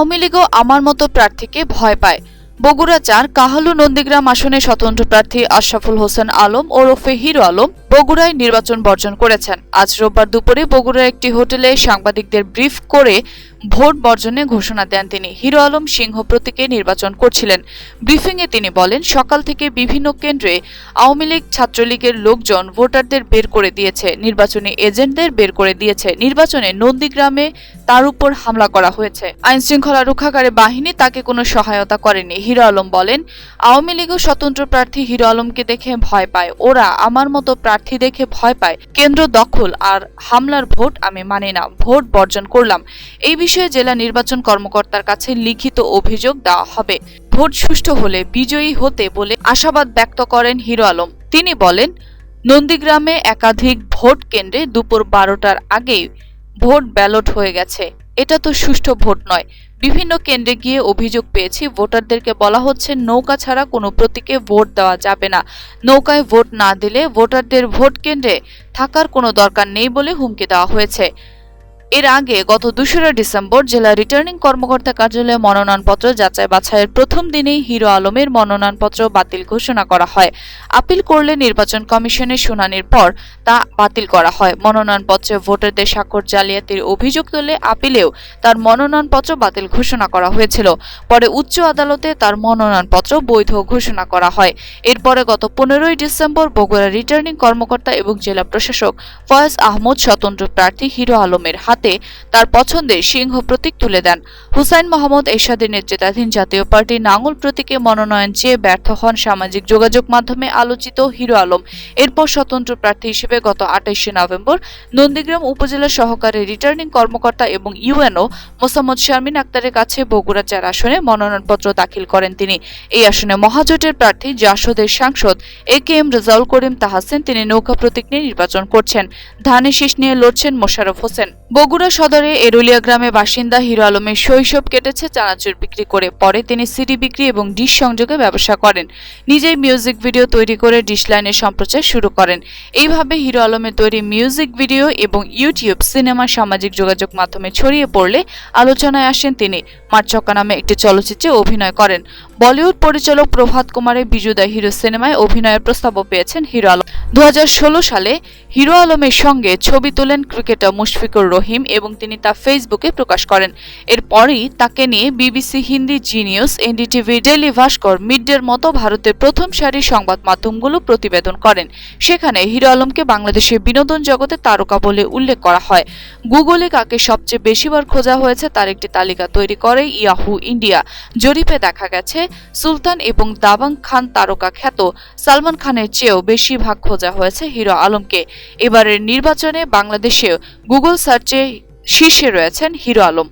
আওয়ামী লীগও আমার মতো প্রার্থীকে ভয় পায়। বগুড়া চার, কাহালু, নন্দীগ্রাম আসনে স্বতন্ত্র প্রার্থী আশরাফুল হোসেন আলম ওরফে হিরো আলম বগুড়ায় নির্বাচন বর্জন করেছেন। আজ রোববার দুপুরে বগুড়ার একটি হোটেলে সাংবাদিকদের ব্রিফ করে ভোট বর্জনে ঘোষণা দেন তিনি। হিরো আলম সিংহ প্রতীকে নির্বাচন করছিলেন। ব্রিফিংয়ে তিনি বলেন, সকাল থেকে বিভিন্ন কেন্দ্রে আওয়ামী লীগ ছাত্রলীগের লোকজন ভোটারদের বের করে দিয়েছে, নির্বাচনী এজেন্টদের বের করে দিয়েছে। নির্বাচনে নন্দীগ্রামে তার উপর হামলা করা হয়েছে। আইন শৃঙ্খলা রক্ষাকারী বাহিনী তাকে কোনো সহায়তা করেনি। হিরো আলম বলেন, আওয়ামী লীগও স্বতন্ত্র প্রার্থী হিরো আলমকে দেখে ভয় পায়। ওরা আমার মতো প্রার্থী দেখে ভয় পায়। কেন্দ্র দখল আর হামলার ভোট আমি মানি না। ভোট বর্জন করলাম। এই বিষয়ে জেলা নির্বাচন কর্মকর্তার কাছে লিখিত অভিযোগ দেওয়া হবে। ভোট সুষ্ঠু হলে বিজয়ী হতে বলে আশাবাদ ব্যক্ত করেন হিরো আলম। তিনি বলেন, নন্দীগ্রামে একাধিক ভোট কেন্দ্রে দুপুর বারোটার আগেই ভোট ব্যালট হয়ে গেছে। এটা তো সুষ্ঠু ভোট নয়। বিভিন্ন কেন্দ্রে গিয়ে অভিযোগ পেয়েছি, ভোটারদেরকে বলা হচ্ছে, নৌকা ছাড়া কোনো প্রতীকে ভোট দেওয়া যাবে না। নৌকায় ভোট না দিলে ভোটারদের ভোট কেন্দ্রে থাকার কোনো দরকার নেই বলে হুমকি দেওয়া হয়েছে। এর আগে গত দোসরা ডিসেম্বর জেলা রিটার্নিং কর্মকর্তা কার্যালয়ে মনোনয়নপত্র যাচাই বাছাইয়ের প্রথম দিনেই হিরো আলমের মনোনয়নপত্র বাতিল ঘোষণা করা হয়। আপিল করলে নির্বাচন কমিশনের শুনানির পর তা বাতিল করা হয়। মনোনয়নপত্রে ভোটারদের স্বাক্ষর জালিয়াতির অভিযোগ তুলে আপিলেও তার মনোনয়নপত্র বাতিল ঘোষণা করা হয়েছিল। পরে উচ্চ আদালতে তার মনোনয়নপত্র বৈধ ঘোষণা করা হয়। এরপরে গত পনেরোই ডিসেম্বর বগুড়া রিটার্নিং কর্মকর্তা এবং জেলা প্রশাসক ফয়েজ আহমদ স্বতন্ত্র প্রার্থী হিরো আলমের হাতে তার পছন্দের সিংহ প্রতীক তুলে দেন। হুসাইন মোহাম্মদ এরশাদের নেতৃত্বাধীন জাতীয় পার্টি নাঙ্গল প্রতীকে মনোনয়ন চেয়ে ব্যর্থ হন সামাজিক যোগাযোগ মাধ্যমে আলোচিত হিরো আলম। এরপর স্বতন্ত্র প্রার্থী হিসেবে গত আঠাইশে নভেম্বর নন্দীগ্রাম উপজেলা সহকারী রিটার্নিং কর্মকর্তা এবং ইউএনও মোসাম্মদ শারমিন আক্তারের কাছে বগুড়া চার আসনে মনোনয়নপত্র দাখিল করেন তিনি। এই আসনে মহাজোটের প্রার্থী জাসদের সাংসদ এ কে এম রেজাউল করিম তাহাসেন, তিনি নৌকা প্রতীক নিয়ে নির্বাচন করছেন। ধানের শীষ নিয়ে লড়ছেন মোশারফ হোসেন। বগুড়া সদরে এরুলিয়া গ্রামে বাসিন্দা হিরো আলমের শৈশব কেটেছে চানাচুর বিক্রি করে। পরে তিনি সিডি বিক্রি এবং ডিশ সংযোগে ব্যবসা করেন। নিজেই মিউজিক ভিডিও তৈরি করে ডিশ লাইনের সম্প্রচার শুরু করেন। এইভাবে হিরো আলমের তৈরি মিউজিক ভিডিও এবং ইউটিউব, সিনেমা, সামাজিক যোগাযোগ মাধ্যমে ছড়িয়ে পড়লে আলোচনায় আসেন তিনি। মারচক্কা নামে একটি চলচ্চিত্রে অভিনয় করেন। বলিউড পরিচালক প্রভাত কুমারের বিজুদা হিরো সিনেমায় অভিনয়ের প্রস্তাবও পেয়েছেন হিরো আলম। দু হাজার ষোলো সালে হিরো আলমের সঙ্গে ছবি তোলেন ক্রিকেটার মুশফিকুর রহিম এবং তিনি তা ফেসবুকে প্রকাশ করেন। এরপরই তাকে নিয়ে BBC Hindi Zee news NDTV daily Bhaskar, মিডডের মতো ভারতের প্রথম সারির সংবাদ মাধ্যমগুলো প্রতিবেদন করেন। সেখানে হিরো আলমকে বাংলাদেশের বিনোদন জগতে তারকা বলে উল্লেখ করা হয়। গুগলে কাকে সবচেয়ে বেশিবার খোঁজা হয়েছে তার একটি তালিকা তৈরি করে ইয়াহু ইন্ডিয়া। জরিপে দেখা গেছে, সুলতান এবং দাবাং খান তারকা খ্যাত। সালমান খানের চেয়েও বেশি ভাগ খোঁজা হয়েছে হিরো আলমকে। এবারের নির্বাচনে বাংলাদেশে গুগল সার্চে শীর্ষে রয়েছেন হিরো আলম।